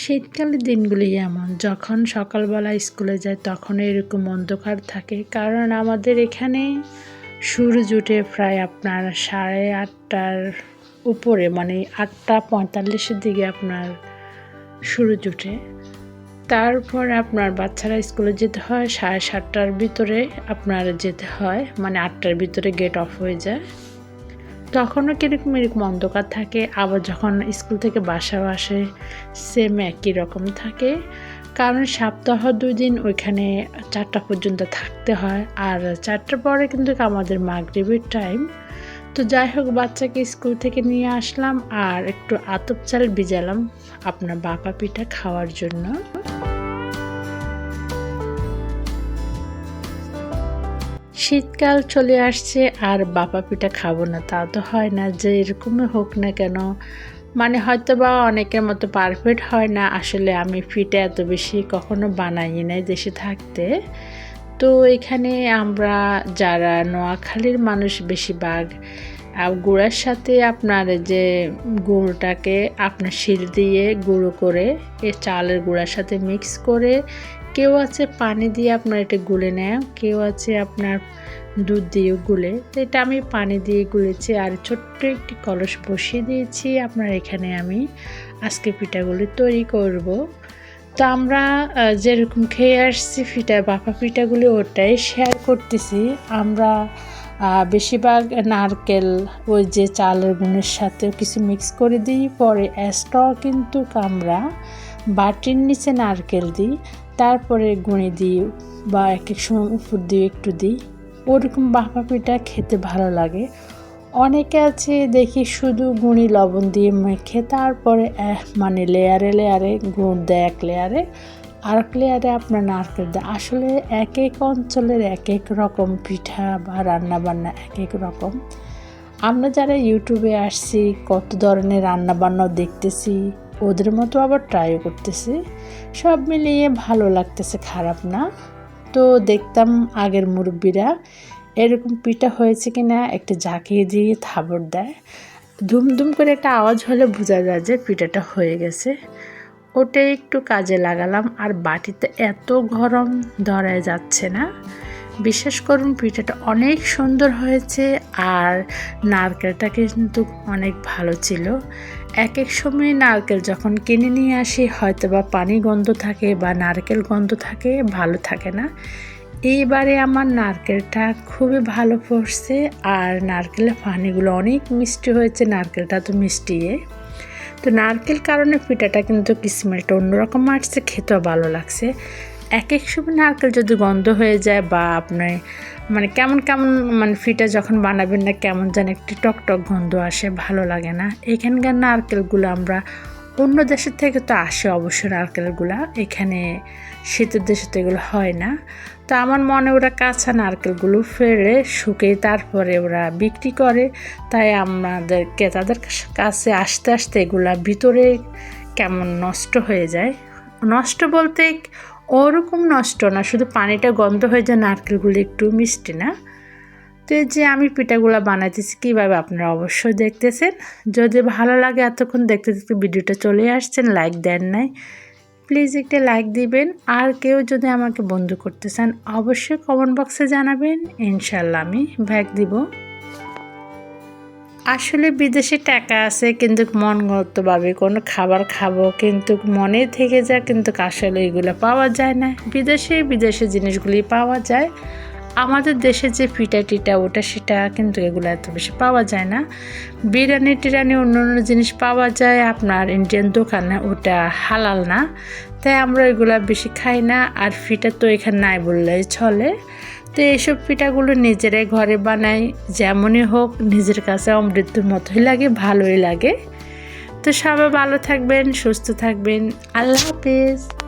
শীতকালের দিনগুলি এমন। যখন সকালবেলা স্কুলে যায় তখন এরকম অন্ধকার থাকে। কারণ আমাদের এখানে সূর্য উঠে প্রায় আপনার সাড়ে আটটার উপরে মানে আটটা পঁয়তাল্লিশের দিকে আপনার সূর্য উঠে। তারপর আপনার বাচ্চারা স্কুলে যেতে হয়, সাড়ে সাতটার ভিতরে আপনার যেতে হয় মানে আটটার ভিতরে গেট অফ হয়ে যায়। তখনও কীরকম এরকম অন্ধকার থাকে, আবার যখন স্কুল থেকে বাসা আসে সেম একই রকম থাকে। কারণ সপ্তাহ দুই দিন ওইখানে চারটা পর্যন্ত থাকতে হয়, আর চারটার পরে কিন্তু আমাদের মাগরিবের টাইম তো যাই হোক, বাচ্চাকে স্কুল থেকে নিয়ে আসলাম, আর একটু আতপ চাল ভিজালাম, আপনার বাপা পিঠা খাওয়ার জন্য। শীতকাল চলে আসছে আর বাপা পিঠা খাব না তা তো হয় না, যে এরকমই হোক না কেন। মানে হয়তো বা অনেকের মতো পারফেক্ট হয় না, আসলে আমি পিঠা এত বেশি কখনো বানাই নাই দেশে থাকতে। তো এখানে আমরা যারা নোয়াখালীর মানুষ বেশিরভাগ গুঁড়ার সাথে আপনার যে গুঁড়োটাকে আপনার শিল দিয়ে গুঁড়ো করে, এ চালের গুঁড়ার সাথে মিক্স করে কেউ আছে পানি দিয়ে আপনার এটা গুলে নেয়, কেউ আছে আপনার দুধ দিয়ে গুলে। তো এটা আমি পানি দিয়ে গুলেছি আর ছোট্ট একটি কলস বসিয়ে দিয়েছি আপনার এখানে আমি আজকে পিঠাগুলি তৈরি করব। তো আমরা যেরকম খেয়ে আসছি পিঠা, বাপা পিঠাগুলি ওটাই শেয়ার করতেছি। আমরা বেশিরভাগ নারকেল, ওই যে চালের গুণের সাথেও কিছু মিক্স করে দিই, পরে এক্সট্রাও কিন্তু আমরা বাটির নিচে নারকেল দিই। তারপরে গুঁড়ি দিই বা এক এক সময় উপর দিয়ে একটু দিই। ওরকম বাপা পিঠা খেতে ভালো লাগে। অনেকে আছে দেখি শুধু গুঁড়ি, লবণ দিয়ে মেখে তারপরে মানে লেয়ারে লেয়ারে গুড় দেয় এক লেয়ারে আর এক লেয়ারে আপনার নারকেল দেয়। আসলে এক এক অঞ্চলের এক এক রকম পিঠা বা রান্নাবান্না এক এক রকম। আমরা যারা ইউটিউবে আসছি, কত ধরনের রান্না বান্নাও দেখতেছি ওদের মতো আবার ট্রাইও করতেছি। সব মিলিয়ে ভালো লাগতেছে, খারাপ না। তো দেখতাম আগের মুরব্বীরা এরকম পিঠা হয়েছে কি না একটা ঝাঁকিয়ে দিয়ে থাবর দেয়। ধুমধুম করে একটা আওয়াজ হলে বোঝা যায় যে পিঠাটা হয়ে গেছে। ওটাই একটু কাজে লাগালাম, আর বাটিতে এত গরম ধরায় যাচ্ছে না। বিশ্বাস করুন, পিঠাটা অনেক সুন্দর হয়েছে আর নারকেলটা কিন্তু অনেক ভালো ছিল। এক এক সময় নারকেল যখন কিনে নিয়ে আসি হয়তো বা পানি গন্ধ থাকে বা নারকেল গন্ধ থাকে, ভালো থাকে না। এইবারে আমার নারকেলটা খুবই ভালো পড়ছে আর নারকেলের পানিগুলো অনেক মিষ্টি হয়েছে, নারকেলটা তো মিষ্টিয়ে। তো নারকেল কারণে পিঠাটা কিন্তু স্মেলটা অন্যরকম আসছে, খেতেও ভালো লাগছে। এক এক সময় নারকেল যদি গন্ধ হয়ে যায় বা আপনার মানে কেমন কেমন মানে ফিটা যখন বানাবেন না কেমন যেন একটি টকটক গন্ধ আসে, ভালো লাগে না। এখানকার নারকেলগুলো আমরা অন্য দেশের থেকে তো আসে অবশ্য নারকেলগুলো। এখানে শীতের দেশে তো এগুলো হয় না। তো আমার মনে ওরা কাঁচা নারকেলগুলো ফেলে শুকিয়ে তারপরে ওরা বিক্রি করে। তাই আমাদের ক্রেতাদের কাছে আসতে আসতে এগুলা ভিতরে কেমন নষ্ট হয়ে যায়। নষ্ট বলতে ওরকম নষ্ট না, শুধু পানিটা গন্ধ হয়ে যায়, নারকেলগুলো একটু মিষ্টি না। তো এই যে আমি পিঠাগুলো বানাতেছি কীভাবে আপনারা অবশ্যই দেখতেছেন। যদি ভালো লাগে এতক্ষণ দেখতে দেখতে ভিডিওটা চলে আসছেন, লাইক দেন নাই, প্লিজ একটা লাইক দিবেন। আর কেউ যদি আমাকে বন্ধু করতে চান, অবশ্যই কমেন্ট বক্সে জানাবেন ইনশাল্লাহ আমি ব্যাগ দিব। আসলে বিদেশে টাকা আছে, কিন্তু মনগতভাবে কোনো খাবার খাব, কিন্তু মনে থেকে যায় কিন্তু আসলে এগুলো পাওয়া যায় না। বিদেশে বিদেশে জিনিসগুলি পাওয়া যায়। আমাদের দেশে যে পিঠা টিটা, ওটা সেটা কিন্তু এগুলো এত বেশি পাওয়া যায় না। বিরিয়ানি টিরানি অন্য অন্য জিনিস পাওয়া যায়, আপনার ইন্ডিয়ান দোকানে ওটা হালাল না। তাই আমরা এগুলো বেশি খাই না, আর ফিটা তো এখানে নাই বললেই চলে। তো এইসব পিঠাগুলো নিজেরাই ঘরে বানাই, যেমনই হোক, নিজের কাছে অমৃত্যুর মতোই লাগে, ভালোই লাগে। তো সবাই ভালো থাকবেন, সুস্থ থাকবেন। আল্লাহ হাফিজ।